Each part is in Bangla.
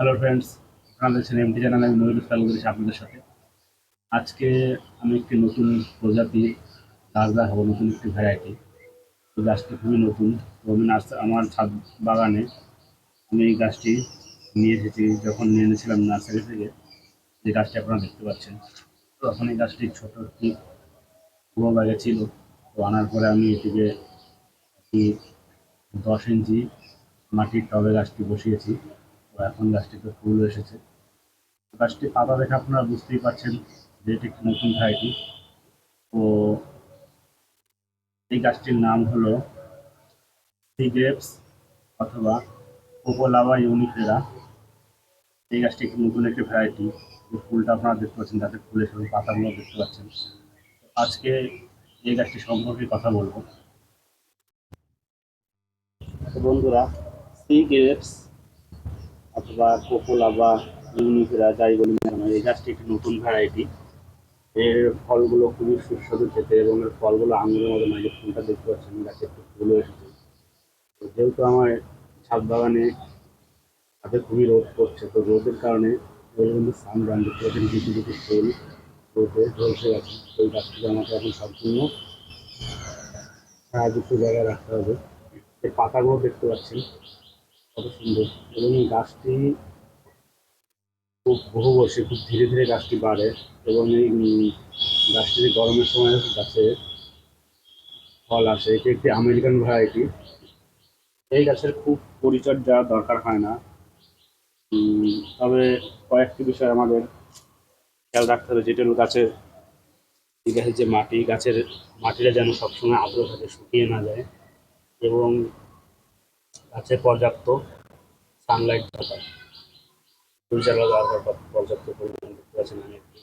হ্যালো ফ্রেন্ডস আপনারা দেখছেন এমটি আমি ময়ূর ইসলাম করেছি আপনাদের সাথে। আজকে আমি একটি নতুন প্রজাতি গাছ দেখাবো নতুন একটি ভ্যারাইটি তো গাছটি খুবই নতুন। তো আমি আমার ছাদ বাগানে আমি এই গাছটি নিয়ে এসেছি, যখন নিয়ে এনেছিলাম নার্সারি থেকে, যে গাছটি আপনারা দেখতে পাচ্ছেন। তো তখন এই গাছটি ছোট একটি পুরো ব্যাগে ছিল। তো আনার পরে আমি এটিকে দশ ইঞ্চি মাটির টবে গাছটি বসিয়েছি। এখন গাছটিতে ফুল এসেছে। গাছটি পাতা দেখে আপনারা বুঝতেই পারছেন যে এটি একটি নতুন ভ্যারাইটি। তো এই গাছটির নাম হলো গ্রেপস অথবা কোকোলাভা ইউনিফেরা। এই গাছটি একটি নতুন একটি ভ্যারাইটি। যে ফুলটা আপনারা দেখতে পাচ্ছেন তাতে ফুল এসে পাতাগুলো দেখতে পাচ্ছেন। আজকে এই গাছটি সম্পর্কে কথা বলব। বন্ধুরা, সি গ্রেপস অথবা কোকোলা বা ইউনিফেরা যাই বলি এই গাছটি একটি নতুন ভ্যারাইটি এর ফলগুলো খুবই সুস্বাদু খেতে এবং এর ফলগুলো আঙুরের মতো নয়, যে ফুলটা দেখতে পাচ্ছেন গাছে একটু ফুলও এসেছে। তো যেহেতু আমার ছাদ বাগানে তাতে খুবই রোদ পড়ছে, তো রোদের কারণে ওই কিন্তু সানরান দেখতে পাচ্ছেন কিছু কিছু ফুল, রোদে ঝলসে গেছে। এই গাছটিকে আমাকে এখন সম্পূর্ণ ছায়াযুক্ত জায়গায় রাখতে হবে। এর পাতাগুলো দেখতে পাচ্ছেন। কত সুন্দর। এবং এই গাছটি খুব বহু বর্ষে খুব ধীরে ধীরে গাছটি বাড়ে এবং এই গাছটি গরমের সময় গাছে ফল আসে। এটি একটি আমেরিকান ভ্যারাইটি এই গাছের খুব পরিচর্যা দরকার হয় না। তবে কয়েকটি বিষয় আমাদের খেয়াল রাখতে হবে। যেটা হলো গাছের গাছের যে মাটি, গাছের মাটিটা যেন সবসময় আর্দ্র থাকে, শুকিয়ে না যায়। এবং গাছে পর্যাপ্ত সানলাইট দরকার। পরিচালনা দরকার পর- পর্যাপ্ত পরিমাণ দেখতে পাচ্ছেন আমি একটু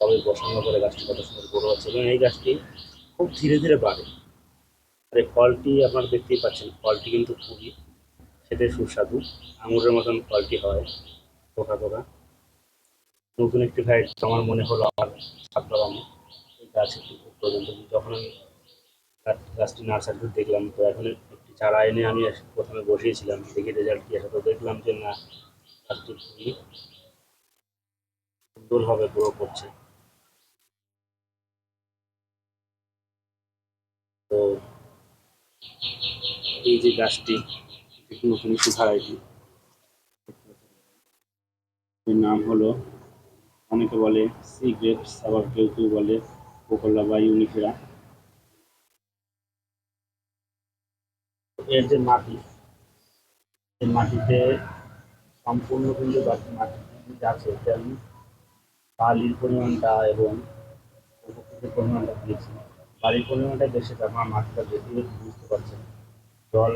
তবে বসানো করে গাছটি কত সুন্দর বড় হচ্ছে। এবং এই গাছটি খুব ধীরে ধীরে বাড়ে। আর এই ফলটি আপনারা দেখতেই পাচ্ছেন, ফলটি কিন্তু খুবই খেতে সুস্বাদু। আঙুরের মতন ফলটি হয় পোকা পোকা নতুন একটি ভ্যারাইটি আমার মনে হলো আমার ছাদ বাগানে এই গাছ পর্যন্ত যখন আমি গাছ- গাছটি নার্সারিতে দেখলাম, তো এখন চারা এনে আমি প্রথমে বসিয়েছিলাম, দেখি রেজাল্ট কি আসে, তো দেখলাম যে না গাছটি সুন্দরভাবে গ্রো করছে। তো এই যে গাছটি নতুন একটি এর নাম হলো, অনেকে বলে সি গ্রেপস আবার কেউ কেউ বলে কোকোলা বা ইউনিফেরা এর যে মাটি, এই মাটিতে সম্পূর্ণ কিন্তু মাটিতে যে আছে তেমন বালির পরিমাণটা এবং উপকৃতের পরিমাণটা দিয়েছি। বালির পরিমাণটা বেশি আমার মাটিটা দেখে বুঝতে পারছেন। জল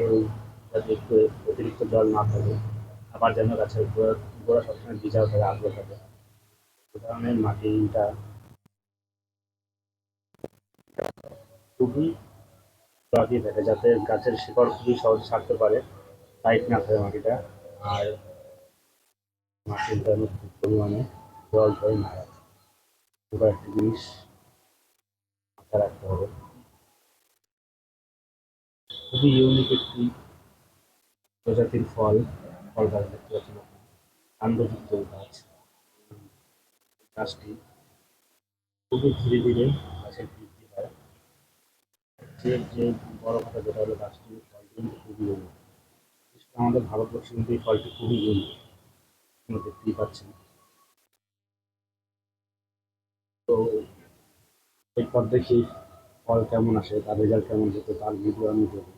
যাতে একটু অতিরিক্ত জল না থাকে, আবার যেন গাছের গোড়া গোড়া সবসময় ভিজা থাকে আগ্রহ থাকে। সে কারণে মাটিটা খুবই লাগিয়ে থাকে যাতে গাছের শিকড় খুবই সহজে ছাড়তে পারে। টাইট না থাকে মাটিটা। আর মাটির যেন খুব পরিমাণে জল ধরে না দুটো একটা জিনিস মাথায় রাখতে হবে। খুবই ইউনিক একটি প্রজাতির ফল ফল গাছ দেখতে পাচ্ছেন কাণ্ডযুক্ত গাছ। গাছটি খুবই ধীরে ধীরে যে যে বড় কথা যেটা হলো গাছটি ফলটি কিন্তু খুবই বিশেষ আমাদের ভারতবর্ষে কিন্তু এই ফলটি খুবই ইউনিক আমরা দেখতেই পাচ্ছেন। তো এরপর দেখি ফল কেমন আসে, তার রেজাল্ট কেমন যেত তার ভিডিও আমি দেবো।